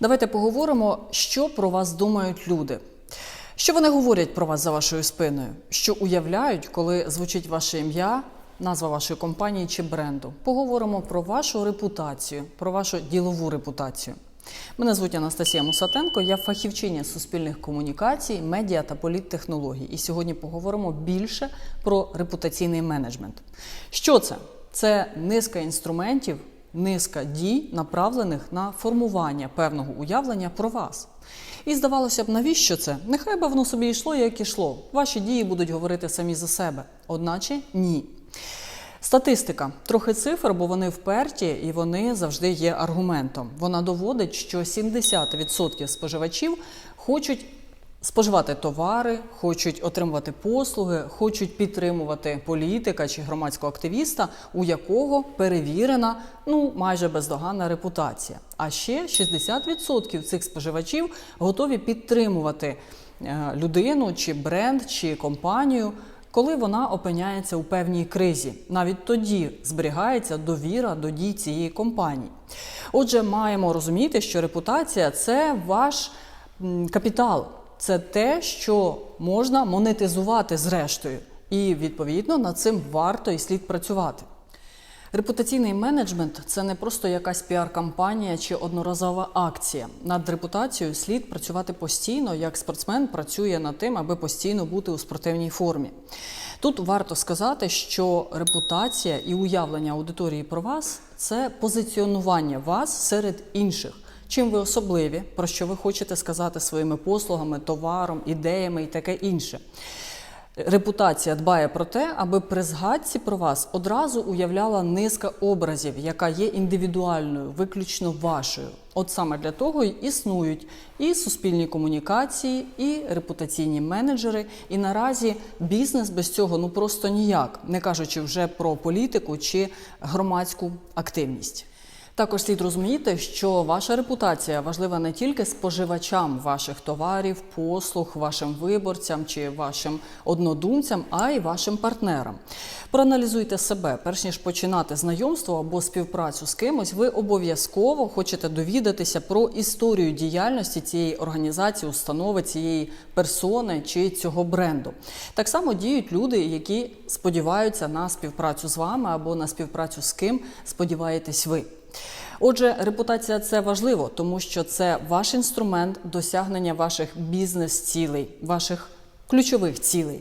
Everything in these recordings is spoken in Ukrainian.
Давайте поговоримо, що про вас думають люди. Що вони говорять про вас за вашою спиною? Що уявляють, коли звучить ваше ім'я, назва вашої компанії чи бренду? Поговоримо про вашу репутацію, про вашу ділову репутацію. Мене звуть Анастасія Мусатенко, я фахівчиня суспільних комунікацій, медіа та політтехнологій. І сьогодні поговоримо більше про репутаційний менеджмент. Що це? Це низка інструментів, низка дій, направлених на формування певного уявлення про вас. І здавалося б, навіщо це? Нехай би воно собі йшло, як ішло. Ваші дії будуть говорити самі за себе. Одначе ні. Статистика, трохи цифр, бо вони вперті і вони завжди є аргументом. Вона доводить, що 70% споживачів хочуть споживати товари, хочуть отримувати послуги, хочуть підтримувати політика чи громадського активіста, у якого перевірена ну майже бездоганна репутація. А ще 60% цих споживачів готові підтримувати е, людину чи бренд чи компанію. Коли вона опиняється у певній кризі, навіть тоді зберігається довіра до дій цієї компанії. Отже, маємо розуміти, що репутація це ваш капітал, це те, що можна монетизувати зрештою, і відповідно над цим варто і слід працювати. Репутаційний менеджмент це не просто якась піар-кампанія чи одноразова акція. Над репутацією слід працювати постійно, як спортсмен працює над тим, аби постійно бути у спортивній формі. Тут варто сказати, що репутація і уявлення аудиторії про вас це позиціонування вас серед інших. Чим ви особливі, про що ви хочете сказати своїми послугами, товаром, ідеями і таке інше. Репутація дбає про те, аби при згадці про вас одразу уявляла низка образів, яка є індивідуальною, виключно вашою. От саме для того й існують і суспільні комунікації, і репутаційні менеджери. І наразі бізнес без цього ну просто ніяк, не кажучи вже про політику чи громадську активність. Також слід розуміти, що ваша репутація важлива не тільки споживачам ваших товарів, послуг, вашим виборцям чи вашим однодумцям, а й вашим партнерам. Проаналізуйте себе, перш ніж починати знайомство або співпрацю з кимось, ви обов'язково хочете довідатися про історію діяльності цієї організації, установи, цієї персони чи цього бренду. Так само діють люди, які сподіваються на співпрацю з вами або на співпрацю з ким сподіваєтесь ви. Отже, репутація це важливо, тому що це ваш інструмент досягнення ваших бізнес-цілей, ваших ключових цілей.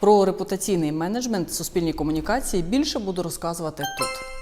Про репутаційний менеджмент, суспільні комунікації більше буду розказувати тут.